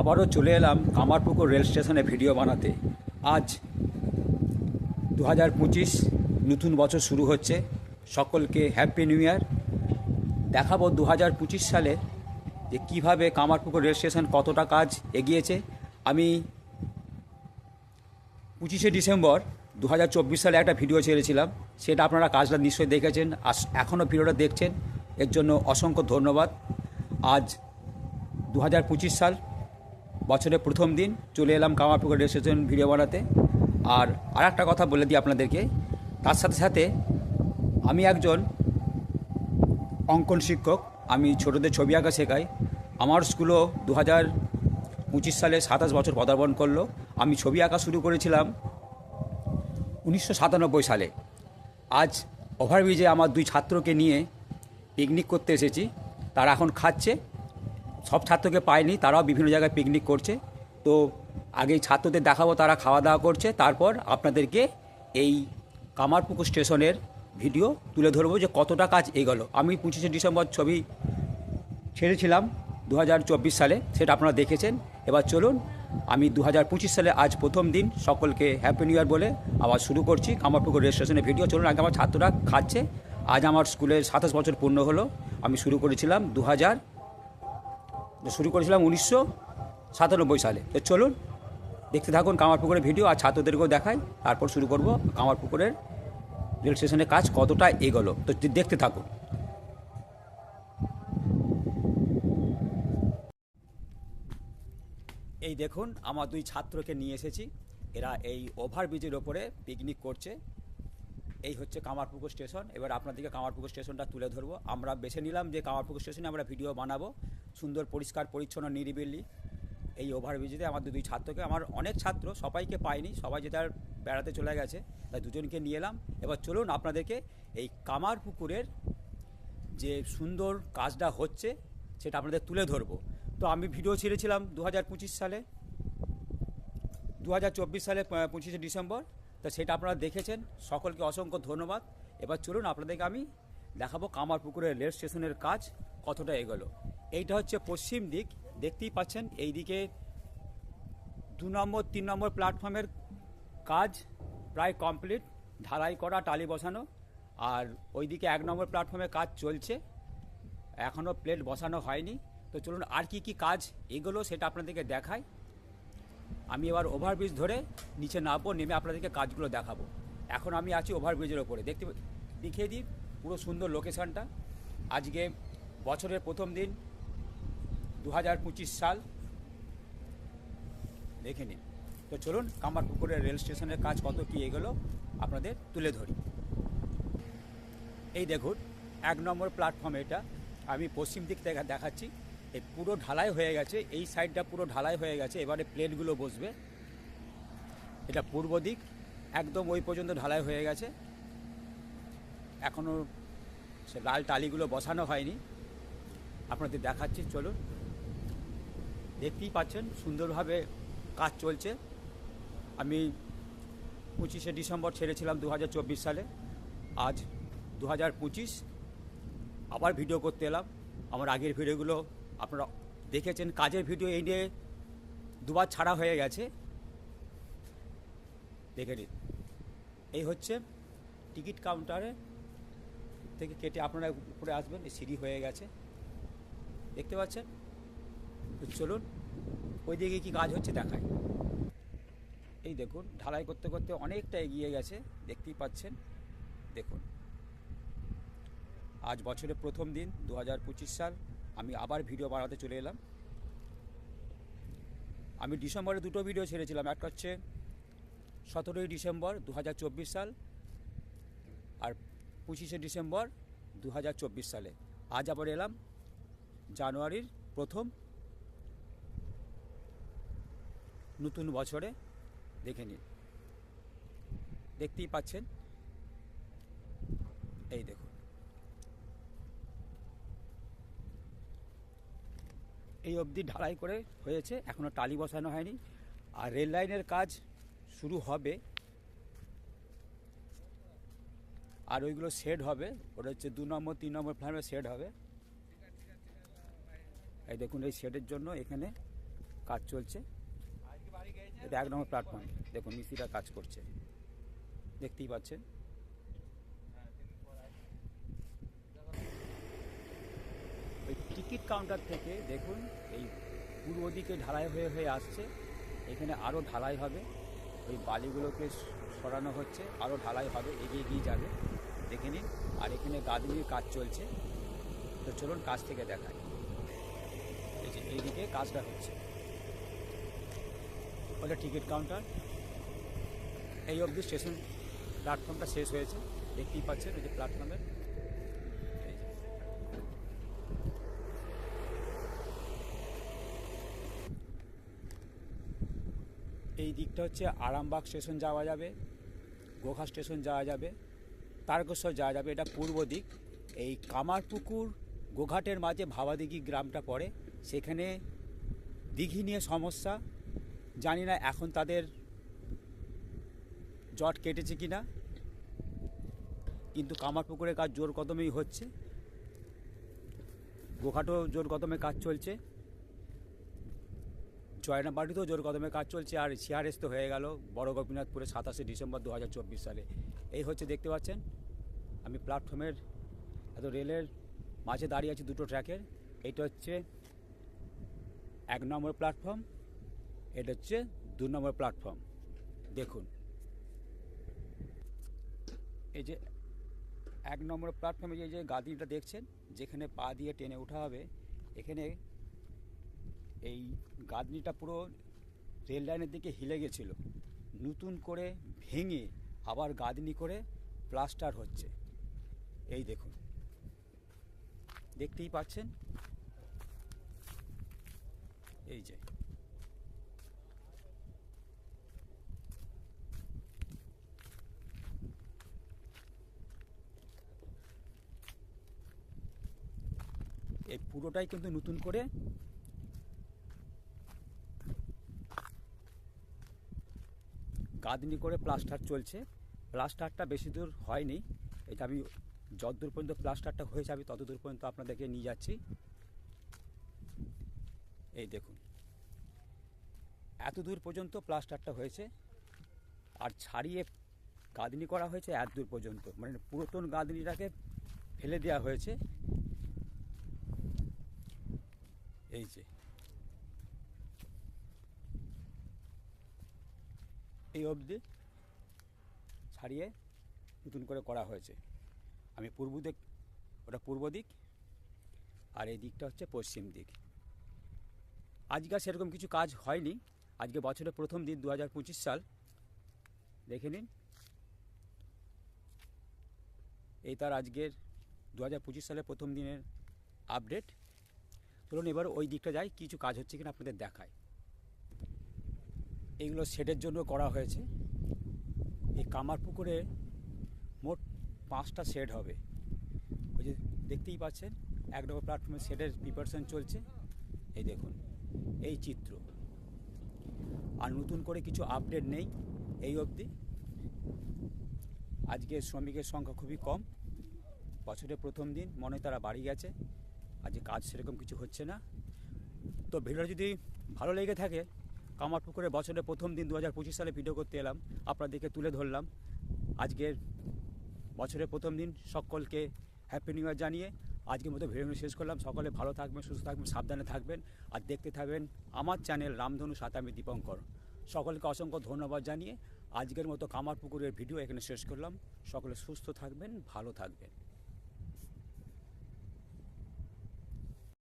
আবারও চলে এলাম কামারপুকুর রেল স্টেশনে ভিডিও বানাতে। আজ দু হাজার পঁচিশ নতুন বছর শুরু হচ্ছে। সকলকে হ্যাপি নিউ ইয়ার দেখাবো দু হাজার পঁচিশ সালে যে কীভাবে কামারপুকুর রেল স্টেশন কতটা কাজ এগিয়েছে। আমি পঁচিশে ডিসেম্বর দু হাজার চব্বিশ সালে একটা ভিডিও ছেড়েছিলাম। সেটা আপনারা কাজটা নিশ্চয়ই দেখেছেন। আর এখনও ভিডিওটা দেখছেন। এর জন্য অসংখ্য ধন্যবাদ। আজ দু হাজার পঁচিশ সাল বছরের প্রথম দিন চলে এলাম কামারপুকুর রেল স্টেশন ভিডিও বানাতে আর আর একটা কথা বলে দিই আপনাদেরকে, তার সাথে সাথে আমি একজন অঙ্কন শিক্ষক, আমি ছোটদের ছবি আঁকা শেখাই। আমার স্কুলও দু হাজার পঁচিশ সালে সাতাশ বছর পদার্পণ করল। আমি ছবি আঁকা শুরু করেছিলাম উনিশশো সাতানব্বই সালে। আজ ওভারব্রিজে আমার দুই ছাত্রকে নিয়ে পিকনিক করতে এসেছি। তারা এখন খাচ্ছে। সব ছাত্রকে পায়নি, তারাও বিভিন্ন জায়গায় পিকনিক করছে। তো আগে ছাত্রদের দেখাবো, তারা খাওয়া দাওয়া করছে। তারপর আপনাদেরকে এই কামারপুকুর স্টেশনের ভিডিও তুলে ধরবো যে কতটা কাজ এগোলো। আমি পঁচিশে ডিসেম্বর ছবি ছেড়েছিলাম দু হাজার চব্বিশ সালে, সেটা আপনারা দেখেছেন। এবার চলুন, আমি দু হাজার পঁচিশ সালে আজ প্রথম দিন, সকলকে হ্যাপি নিউ ইয়ার বলে আবার শুরু করছি কামারপুকুর রেল স্টেশনের ভিডিও চলুন, আগে আমার ছাত্ররা খাচ্ছে। আজ আমার স্কুলের সাতাশ বছর পূর্ণ হলো। আমি শুরু করেছিলাম দু হাজার শুরু করেছিলাম উনিশশো সাতানব্বই সালে। তো চলুন, দেখতে থাকুন কামারপুকুরের ভিডিও আর ছাত্রদেরকেও দেখাই। তারপর শুরু করব কামারপুকুরের রেল স্টেশনের কাজ, কতটা এগোলো। তো দেখতে থাকুন। এই দেখুন, আমার দুই ছাত্রকে নিয়ে এসেছি। এরা এই ওভারব্রিজের ওপরে পিকনিক করছে। এই হচ্ছে কামারপুকুর স্টেশন। এবার আপনাদেরকে কামারপুকুর স্টেশনটা তুলে ধরবো। আমরা বেছে নিলাম যে কামারপুকুর স্টেশনে আমরা ভিডিও বানাবো। সুন্দর, পরিষ্কার, পরিচ্ছন্ন, নিরিবিলি এই ওভারব্রিজে আমার দুই ছাত্রকে, আমার অনেক ছাত্র সবাইকে পাইনি, সবাই যেটা বেড়াতে চলে গেছে, তাই দুজনকে নিয়ে এলাম। এবার চলুন আপনাদেরকে এই কামারপুকুরের যে সুন্দর কাজটা হচ্ছে, সেটা আপনাদের তুলে ধরবো। তো আমি ভিডিও ছেড়েছিলাম দু হাজার পঁচিশ সালে দু হাজার চব্বিশ সালে পঁচিশে ডিসেম্বর, তো সেটা আপনারা দেখেছেন, সকলকে অসংখ্য ধন্যবাদ। এবার চলুন আপনাদেরকে আমি দেখাবো কামারপুকুরের রেল স্টেশনের কাজ কতটা এগোলো। এইটা হচ্ছে পশ্চিম দিক। দেখতেই পাচ্ছেন এই দিকে দু নম্বর, তিন নম্বর প্ল্যাটফর্মের কাজ প্রায় কমপ্লিট ঢালাই করা, টালি বসানো। আর ওইদিকে এক নম্বর প্ল্যাটফর্মে কাজ চলছে। এখনও প্লেট বসানো হয়নি। তো চলুন, আর কি কি কাজ এগুলো সেটা আপনাদেরকে দেখাই। আমি এবার ওভারব্রিজ ধরে নিচে নামবো, নেমে আপনাদেরকে কাজগুলো দেখাবো। এখন আমি আছি ওভারব্রিজের ওপরে। দেখতে, দেখিয়ে দিই পুরো সুন্দর লোকেশানটা আজকে বছরের প্রথম দিন দু হাজার পঁচিশ সাল। দেখে নিন। তো চলুন, কামারপুকুরের রেল স্টেশনের কাজ কত কী এগুলো, আপনাদের তুলে ধরি। এই দেখুন, এক নম্বর প্ল্যাটফর্ম এটা। আমি পশ্চিম দিক থেকে দেখাচ্ছি। এই পুরো ঢালাই হয়ে গেছে। এই সাইডটা পুরো ঢালাই হয়ে গেছে। এবারে প্লেটগুলো বসবে। এটা পূর্ব দিক। একদম ওই পর্যন্ত ঢালাই হয়ে গেছে। এখনও সে লাল টালিগুলো বসানো হয়নি। আপনাদের দেখাচ্ছি, চলুন। দেখতেই পাচ্ছেন, সুন্দরভাবে কাজ চলছে। আমি পঁচিশে ডিসেম্বর ছেড়েছিলাম দু হাজার চব্বিশ সালে। আজ দু হাজার পঁচিশ, আবার ভিডিও করতে এলাম। আমার আগের ভিডিওগুলো আপনারা দেখেছেন, কাজের ভিডিও এই নিয়ে দুবার ছাড়া হয়ে গেছে। দেখে নিন। এই হচ্ছে টিকিট কাউন্টারে থেকে কেটে আপনারা উপরে আসবেন সিঁড়ি হয়ে গেছে। দেখতে পাচ্ছেন? তো চলুন ওই দিকে কী কাজ হচ্ছে দেখায় এই দেখুন, ঢালাই করতে করতে অনেকটা এগিয়ে গেছে, দেখতেই পাচ্ছেন। দেখুন, আজ বছরের প্রথম দিন দু হাজার পঁচিশ সাল, আমি আবার ভিডিও বানাতে চলে এলাম। আমি ডিসেম্বরে দুটো ভিডিও ছেড়েছিলাম, একটা হচ্ছে সতেরোই ডিসেম্বর দু হাজার চব্বিশ সাল আর পঁচিশে ডিসেম্বর দু হাজার চব্বিশ সালে। আজ আবার এলাম, জানুয়ারির প্রথম নতুন বছরে দেখে নিন। দেখতেই পাচ্ছেন? এই দেখুন। এই অবধি ঢালাই করে হয়েছে এখনও টালি বসানো হয়নি। আর রেল লাইনের কাজ শুরু হবে। আর ওইগুলো শেড হবে। ওটা হচ্ছে দু নম্বর, তিন নম্বর প্ল্যাটফর্মে শেড হবে। এই দেখুন, এই শেডের জন্য এখানে কাজ চলছে। এটা এক নম্বর প্ল্যাটফর্ম দেখুন মিস্ত্রিরা কাজ করছে। দেখতেই পাচ্ছেন। ওই টিকিট কাউন্টার থেকে দেখুন, এই পূর্ব দিকে ঢালাই হয়ে হয়ে আসছে। এখানে আরও ঢালাই হবে। ওই বালিগুলোকে সরানো হচ্ছে আরও ঢালাই হবে, এগিয়ে এগিয়ে যাবে। দেখে নিন, আর এখানে গাদিনির কাজ চলছে। তো চলুন, কাজ থেকে দেখায় এই যে এইদিকে কাজটা হচ্ছে। ওটা টিকিট কাউন্টার। এই অবধি স্টেশন প্ল্যাটফর্মটা শেষ হয়েছে। দেখতেই পাচ্ছেন এই যে প্ল্যাটফর্মের এই দিকটা হচ্ছে আরামবাগ স্টেশন যাওয়া যাবে, গোঘা স্টেশন যাওয়া যাবে, তারকেশ্বর যাওয়া যাবে, এটা পূর্ব দিক। এই কামারপুকুর গোঘাটের মাঝে ভাবাদিঘি গ্রামটা পড়ে, সেখানে দিঘি নিয়ে সমস্যা জানি না এখন তাদের জট কেটেছে কি না কিন্তু কামারপুকুরের কাজ জোর কদমেই হচ্ছে। গোঘাটও জোর কদমে কাজ চলছে। চয়নাবাড়িতেও জোর কদমে কাজ চলছে, আর সিআরএস তো হয়ে গেল বড় গোপীনাথপুরে সাতাশে ডিসেম্বর দু হাজার চব্বিশ সালে। এই হচ্ছে দেখতে পাচ্ছেন, আমি প্ল্যাটফর্মের এত রেলের মাঝে দাঁড়িয়ে আছি দুটো ট্র্যাকের। এইটা হচ্ছে এক নম্বর প্ল্যাটফর্ম এটা হচ্ছে দু নম্বর প্ল্যাটফর্ম দেখুন। এই যে এক নম্বর প্ল্যাটফর্মে যে যে গাদিটা দেখছেন, যেখানে পা দিয়ে টেনে ওঠা হবে, এখানে এই গাদনিটা পুরো রেল লাইনের দিকে হিলে গেছিল। নতুন করে ভেঙে আবার গাদনি করে প্লাস্টার হচ্ছে। এই দেখুন। দেখতেই পাচ্ছেন? এই যে। এই পুরোটাই কিন্তু নতুন করে গাদনি করে প্লাস্টার চলছে। প্লাস্টারটা বেশি দূর হয়নি। এটা আমি যতদূর পর্যন্ত প্লাস্টারটা হয়েছে আমি ততদূর পর্যন্ত আপনাদেরকে নিয়ে যাচ্ছি। এই দেখুন। এত দূর পর্যন্ত প্লাস্টারটা হয়েছে। আর ছাড়িয়ে গাদনি করা হয়েছে এত দূর পর্যন্ত। মানে পুরাতন গাদনিটাকে ফেলে দেওয়া হয়েছে। এই যে। এই অবধি ছাড়িয়ে নতুন করে করা হয়েছে। আমি পূর্ব দিক, ওটা পূর্ব দিক আর এই দিকটা হচ্ছে পশ্চিম দিক। আজকে সেরকম কিছু কাজ হয়নি। আজকে বছরের প্রথম দিন দু হাজার পঁচিশ সাল। দেখে নিন। এই তার আজকের দু হাজার পঁচিশ সালের প্রথম দিনের আপডেট। চলুন এবার ওই দিকটা যাই, কিছু কাজ হচ্ছে কিনা আপনাদের দেখায় এইগুলো শেডের জন্য করা হয়েছে। এই কামারপুকুরে মোট পাঁচটা শেড হবে। ওই যে দেখতেই পাচ্ছেন, এক নম্বর প্ল্যাটফর্মে শেডের প্রিপারেশন চলছে। এই দেখুন, এই চিত্র। আর নতুন করে কিছু আপডেট নেই এই অবধি। আজকে শ্রমিকের সংখ্যা খুবই কম। বছরের প্রথম দিন, মনে তারা বাড়ি গেছে। আজকে কাজ সেরকম কিছু হচ্ছে না। তো ভিডিওটা যদি ভালো লেগে থাকে কামারপুকুরে বছরের প্রথম দিন দু হাজার পঁচিশ সালে ভিডিও করতে এলাম, আপনাদেরকে তুলে ধরলাম। আজকের বছরের প্রথম দিন, সকলকে হ্যাপি নিউ ইয়ার জানিয়ে আজকের মতো ভিডিও শেষ করলাম। সকলে ভালো থাকবেন, সুস্থ থাকবেন, সাবধানে থাকবেন আর দেখতে থাকবেন আমার চ্যানেল রামধনু সাতামি দীপঙ্কর। সকলকে অসংখ্য ধন্যবাদ জানিয়ে আজকের মতো কামারপুকুরের ভিডিও এখানে শেষ করলাম। সকলে সুস্থ থাকবেন, ভালো থাকবেন।